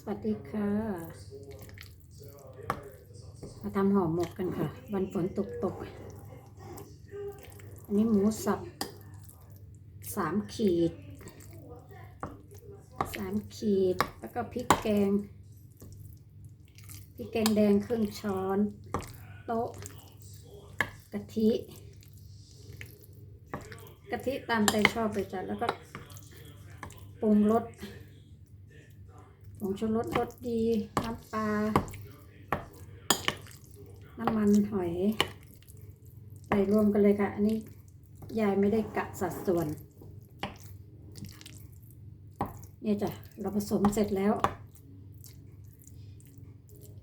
สวัสดีค่ะ มาทำห่อหมกกันค่ะ วันฝนตกตก อันนี้หมูสับสามขีดสามขีด แล้วก็พริกแกง พริกแกงแดงครึ่งช้อน โต๊ะกะทิกะทิตามใจชอบเลยจ้ะแล้วก็ปรุงรส ผงชูรสรสดี น้ำปลา น้ำมันหอย ใส่รวมกันเลยค่ะ อันนี้ยายไม่ได้กะสัดส่วน เนี่ยจ้ะ เราผสมเสร็จแล้ว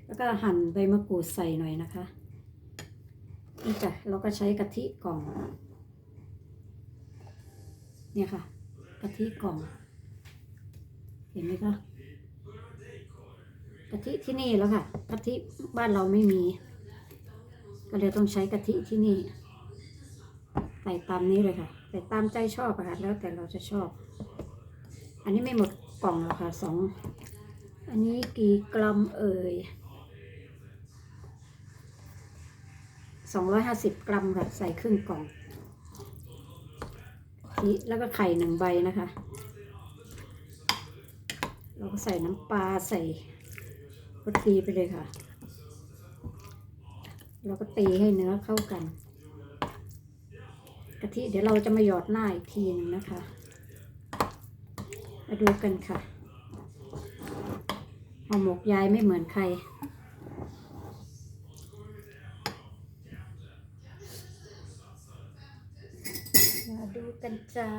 แล้วก็หั่นใบมะกรูดใส่หน่อยนะคะ นี่จ้ะ เราก็ใช้กะทิกล่อง เนี่ยค่ะ กะทิกล่อง เห็นไหมคะะทิที่นี่แล้วค่ะกะทิบ้านเราไม่มี ก็เลยต้องใช้กะทิที่นี่ใส่ตามนี้เลยค่ะใส่ตามใจชอบอะค่ะแล้วแต่เราจะชอบ อันนี้ไม่หมดกล่องแล้วค่ะสองอันนี้กี่กรัมเอ่ยสองร้อยห้าสิบกรัมค่ะใส่ครึ่งกล่องทิแล้วก็ไข่หนึ่งใบนะคะ เราก็ใส่น้ำปลาใส่ ก็ตีไปเลยค่ะ เราก็ตีให้เนื้อเข้ากัน กะทิเดี๋ยวเราจะมาหยอดหน้าอีกทีหนึงนะคะ มาดูกันค่ะห่อหมกยายไม่เหมือนใครมาดูกันจ้า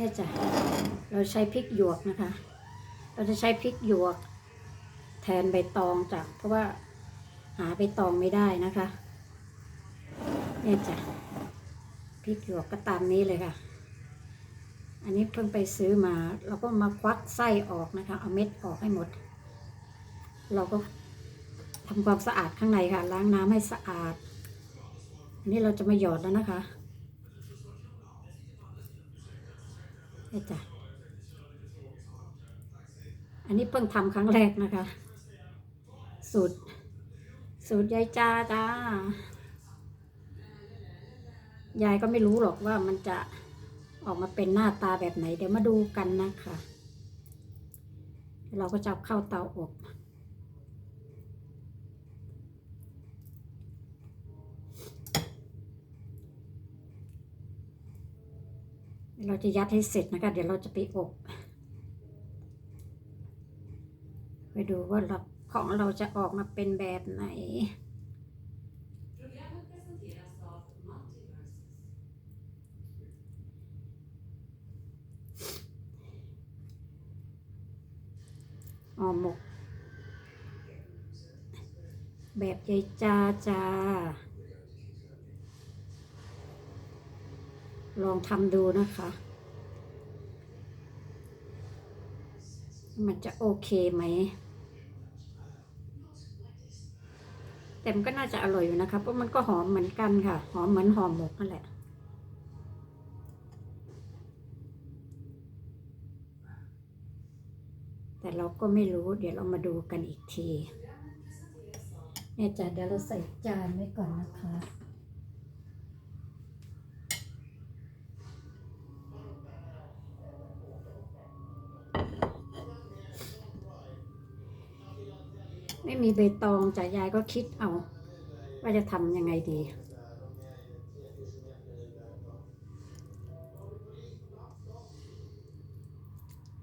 เนี่ยจ้ะเราใช้พริกหยวกนะคะ เราจะใช้พริกหยวก แทนใบตองจ้ะเพราะว่าหาใบตองไม่ได้นะคะเนี่ยจ้ะพริกหยวกก็ตามนี้เลยค่ะ อันนี้เพิ่งไปซื้อมาเราก็มาควักไส้ออกนะคะ เอาเม็ดออกให้หมด เราก็ทำความสะอาดข้างในค่ะ ล้างน้ำให้สะอาด อันนี้เราจะมาหยอดแล้วนะคะ นี่จ้ะอันนี้เพิ่งทำครั้งแรกนะคะ สูตร สูตรยายจ้าจ้ายายก็ไม่รู้หรอกว่ามันจะออกมาเป็นหน้าตาแบบไหน เดี๋ยวมาดูกันนะคะ เราก็จะเอาเข้าเตาอบ เราจะยัดให้เสร็จนะคะ เดี๋ยวเราจะไปอบไปดูว่าเราของเราจะออกมาเป็นแบบไหน Programmet presenteras av Multiverses. ห่อหมก แบบยายจ้าจ้า ลองทำดูนะคะ มันจะโอเคไหม แต่มันก็น่าจะอร่อยอยู่นะคะ เพราะมันก็หอมเหมือนกันค่ะ หอมเหมือนหอมหมกนั่นแหละแต่เราก็ไม่รู้ เดี๋ยวเรามาดูกันอีกที เนี่ยจ้ะเดี๋ยวเราใส่จานไว้ก่อนนะคะ ไม่มีใบตองจ้ะยายก็คิดเอา ว่าจะทำยังไงดี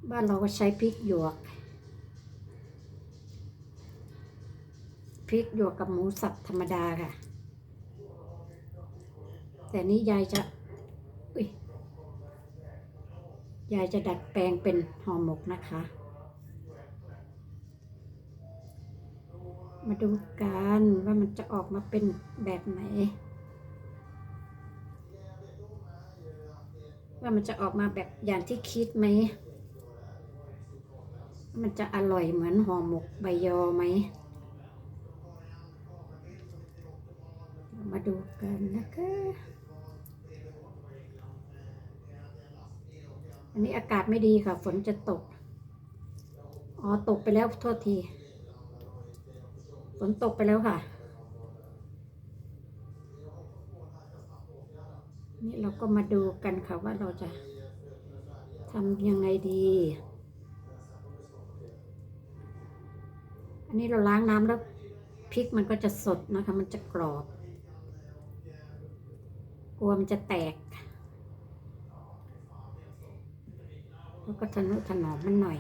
บ้านเราก็ใช้พริกหยวก พริกหยวกกับหมูสับธรรมดาค่ะ แต่นี้ยายจะยยายจะดัดแปลงเป็นห่อหมกนะคะ มาดูกันว่ามันจะออกมาเป็นแบบไหน ว่ามันจะออกมาแบบอย่างที่คิดไหม มันจะอร่อยเหมือนห่อหมกใบยอไหม มาดูกันนะคะ อันนี้อากาศไม่ดีค่ะ ฝนจะตก อ๋อ ตกไปแล้วโทษที ฝนตกไปแล้วค่ะ นี่เราก็มาดูกันค่ะว่าเราจะทำยังไงดี อันนี้เราล้างน้ำแล้วพริกมันก็จะสดนะคะ มันจะกรอบ กลัวมันจะแตก แล้วก็ทะนุถนอมมันหน่อย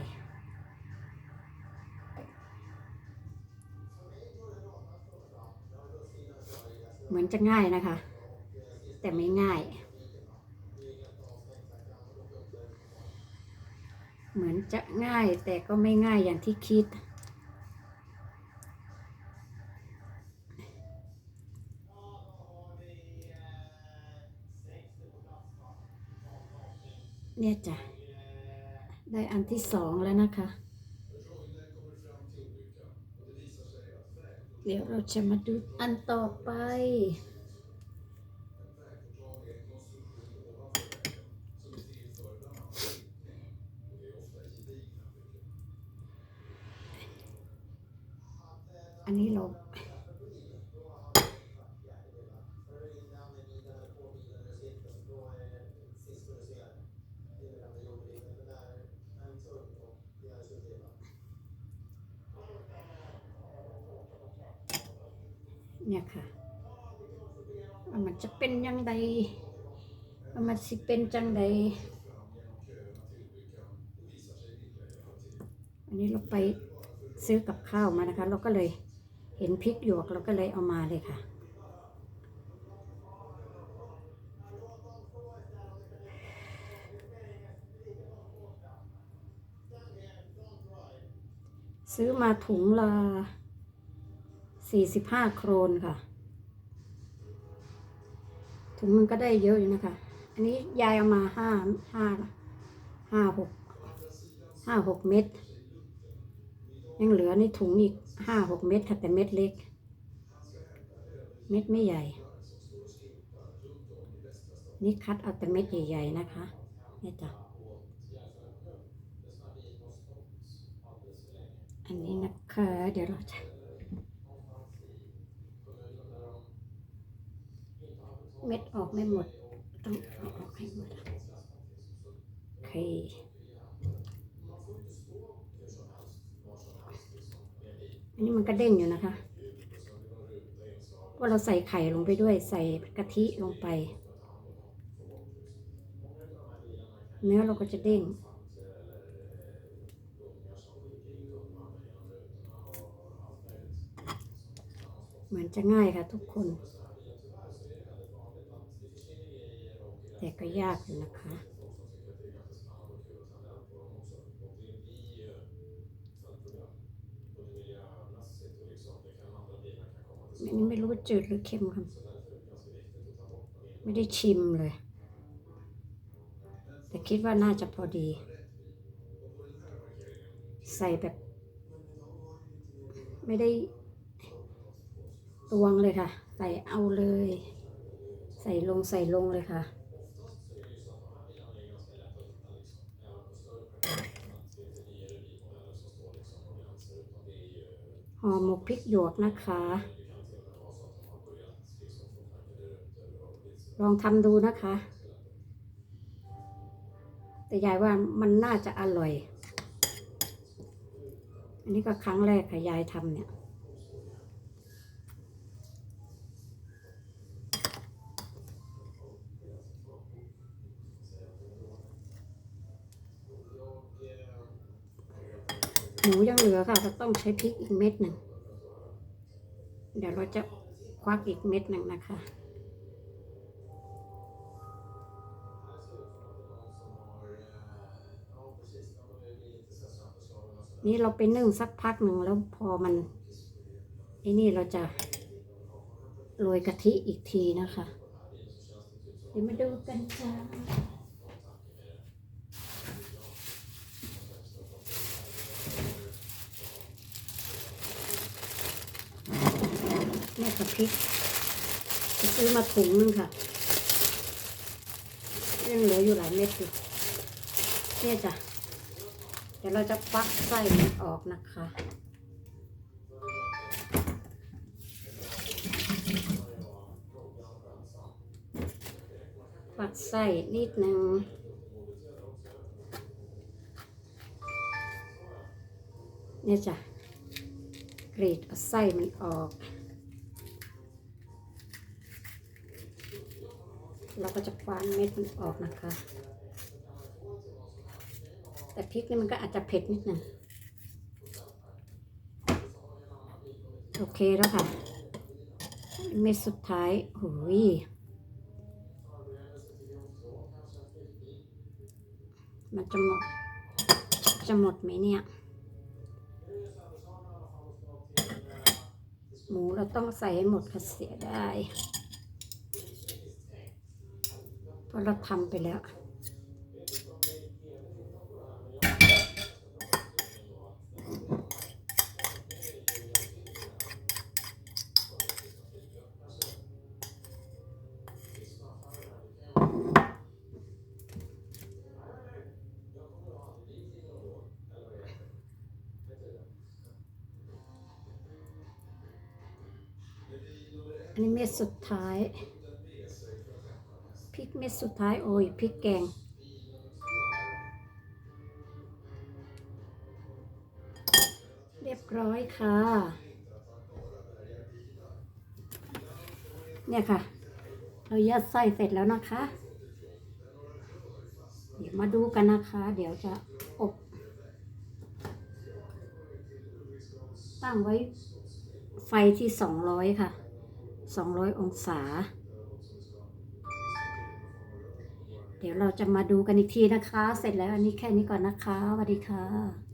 เหมือนจะง่ายนะคะ แต่ไม่ง่าย เหมือนจะง่ายแต่ก็ไม่ง่ายอย่างที่คิด เนี่ยจ้ะ ได้อันที่สองแล้วนะคะ เดี๋ยวเราจะมาดูอันต่อไป อันนี้เรา เนี่ยค่ะว่ามันจะเป็นยังไงว่ามันสิเป็นจังใดอันนี้เราไปซื้อกับข้าวมานะคะ เราก็เลยเห็นพริกหยวกเราก็เลยเอามาเลยค่ะ ซื้อมาถุงละ สี่สิบห้าโครนค่ะถุงมันก็ได้เยอะอยู่นะคะ อันนี้ยายเอามาห้าห้าห้าหกห้าหกเม็ดยังเหลือในถุงอีกห้าหกเม็ดค่ะแต่เม็ดเล็ก เม็ดไม่ใหญ่ นี่คัดเอาแต่เม็ดใหญ่ๆนะคะนี่จ้ะอันนี้นะคะ เดี๋ยวเราจะ เม็ดออกไม่หมด ต้องเอาออกให้หมดโอเคอันนี้มันก็เด้งอยู่นะคะว่าเราใส่ไข่ลงไปด้วยใส่กะทิลงไป เนื้อเราก็จะเด้งเหมือนจะง่ายค่ะทุกคน แต่ก็ยากนะคะ อันนี้ไม่รู้ว่าจืดหรือเค็มครับ ไม่ได้ชิมเลย แต่คิดว่าน่าจะพอดี ใส่แบบ ไม่ได้ตวงเลยค่ะ ใส่เอาเลย ใส่ลงใส่ลงเลยค่ะ ห่อหมกพริกหยวกนะคะ ลองทำดูนะคะ แต่ยายว่ามันน่าจะอร่อย อันนี้ก็ครั้งแรกค่ะยายทำเนี่ย หมูยังเหลือค่ะก็ต้องใช้พริกอีกเม็ดหนึ่ง เดี๋ยวเราจะควักอีกเม็ดหนึ่งนะคะ นี่เราไปนึ่งสักพักหนึ่งแล้วพอมันไอ้นี่เราจะโรยกะทิอีกทีนะคะ เดี๋ยวมาดูกันจ้า แม่กับพริกซื้อมาถุงนึงค่ะยังเหลืออยู่หลายเม็ดอยู่เนี่ยจ้ะเดี๋ยวเราจะฟักไส้มันออกนะคะฟักไส้นิดนึงเนี่ยจ้ะกรีดเอาไส้มันออก เราก็จะคว้านเม็ดมันออกนะคะ แต่พริกนี่มันก็อาจจะเผ็ดนิดหนึ่งโอเคแล้วค่ะ เม็ดสุดท้ายโอ้ยมันจะหมด จะหมดไหมเนี่ย หมูเราต้องใส่ให้หมดค่ะเสียได้ เพ ราะเราทำไปแล้ว อันนี้เม็ดสุดท้าย เม็ดสุดท้ายโอ้ยพริกแกง เรียบร้อยค่ะ เนี่ยค่ะ เรายัดไส้เสร็จแล้วนะคะ เดี๋ยวมาดูกันนะคะ เดี๋ยวจะอบ ตั้งไว้ไฟที่สองร้อยค่ะสองร้อยองศา ดี๋ยวเราจะมาดูกันอีกทีนะคะ เสร็จแล้วอันนี้แค่นี้ก่อนนะคะสวัสดีค่ะ